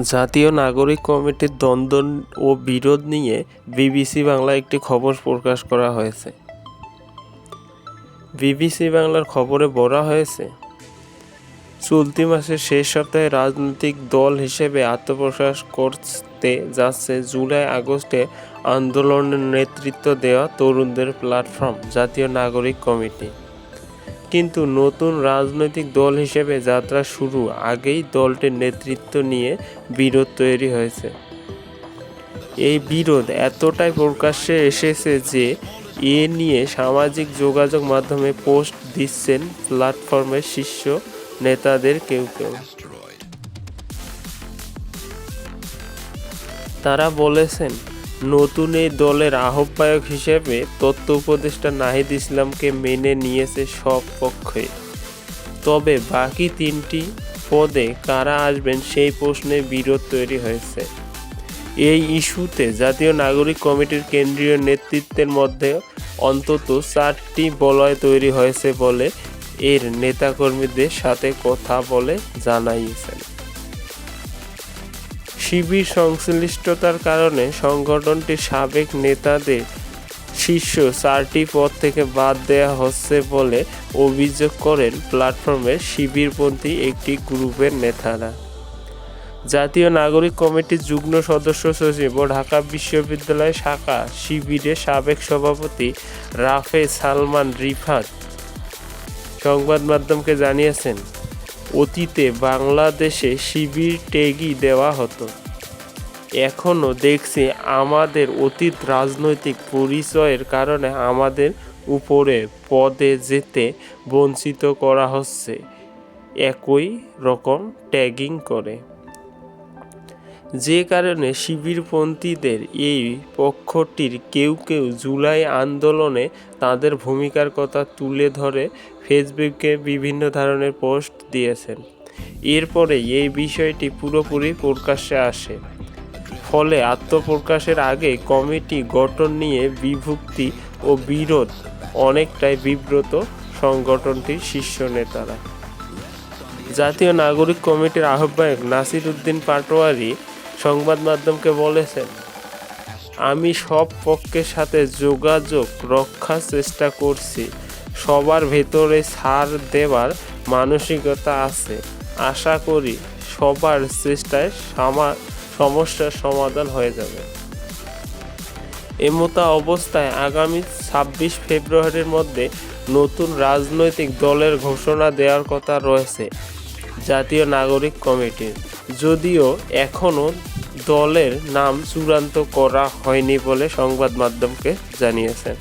জাতীয় নাগরিক কমিটির দ্বন্দ্ব ও বিরোধ নিয়ে বিবিসি বাংলায় একটি খবর প্রকাশ করা হয়েছে। বিবিসি বাংলার খবরে বলা হয়েছে, চলতি মাসের শেষ সপ্তাহে রাজনৈতিক দল হিসেবে আত্মপ্রকাশ করতে যাচ্ছে জুলাই আগস্টে আন্দোলনের নেতৃত্ব দেওয়া তরুণদের প্ল্যাটফর্ম, জাতীয় নাগরিক কমিটি। কিন্তু নতুন রাজনৈতিক দল হিসেবে যাত্রা শুরু আগেই দলটির নেতৃত্ব নিয়ে বিরোধ তৈরি হয়েছে। এই বিরোধ এতটাই প্রকাশ্যে এসেছে যে এ নিয়ে সামাজিক যোগাযোগ মাধ্যমে পোস্ট দিচ্ছেন প্ল্যাটফর্মের শীর্ষ নেতাদের কেউ কেউ। তারা বলেছেন নতুন এই দলের আহ্বায়ক হিসেবে তথ্য উপদেষ্টা নাহিদ ইসলামকে মেনে নিয়েছে সব পক্ষে তবে বাকি তিনটি পদে কারা আসবেন সেই প্রশ্নে বিরোধ তৈরি হয়েছে। এই ইস্যুতে জাতীয় নাগরিক কমিটির কেন্দ্রীয় নেতৃত্বের মধ্যে অন্তত চারটি বলয় তৈরি হয়েছে বলে এর নেতাকর্মীদের সাথে কথা বলে জানাইয়েছেন শিবির সংশ্লিষ্টতার কারণে সংগঠনটির সাবেক নেতাদের শীর্ষ চারটি পদ থেকে বাদ দেওয়া হচ্ছে বলে অভিযোগ করেন প্ল্যাটফর্মের শিবিরপন্থী একটি গ্রুপের নেতারা। জাতীয় নাগরিক কমিটির যুগ্ম সদস্য সচিব ও ঢাকা বিশ্ববিদ্যালয় শাখা শিবিরের সাবেক সভাপতি রাফে সালমান রিফাত সংবাদ মাধ্যমকে জানিয়েছেন অতীতে বাংলাদেশে শিবির টেগি দেওয়া হতো। এখনও দেখছি আমাদের অতীত রাজনৈতিক পরিচয়ের কারণে আমাদের উপরে পদে যেতে বঞ্চিত করা হচ্ছে। একই রকম ট্যাগিং করে। যে কারণে শিবিরপন্থীদের এই পক্ষটির কেউ কেউ জুলাই আন্দোলনে তাদের ভূমিকার কথা তুলে ধরে ফেসবুকে বিভিন্ন ধরনের পোস্ট দিয়েছেন। এরপরে এই বিষয়টি পুরোপুরি প্রকাশ্যে আসে। ফলে আত্মপ্রকাশের আগে কমিটি গঠন নিয়ে বিভক্তি ও বিরোধ অনেকটাই বিব্রত সংগঠনটির শীর্ষ নেতারা। জাতীয় নাগরিক কমিটির আহ্বায়ক নাসির উদ্দিন পাটোয়ারি সংবাদ মাধ্যমকে বলেছেন, আমি সব পক্ষের সাথে যোগাযোগ রক্ষার চেষ্টা করছি। সবার ভেতরে ছাড় দেওয়ার মানসিকতা আছে। আশা করি সবার চেষ্টায় সামা- সমস্যার সমাধান হয়ে যাবে। এমতা অবস্থায় আগামী ছাব্বিশ ফেব্রুয়ারির মধ্যে নতুন রাজনৈতিক দলের ঘোষণা দেওয়ার কথা রয়েছে জাতীয় নাগরিক কমিটির। যদিও এখনও দলের নাম চূড়ান্ত করা হয়নি বলে সংবাদ মাধ্যমকে জানিয়েছেন।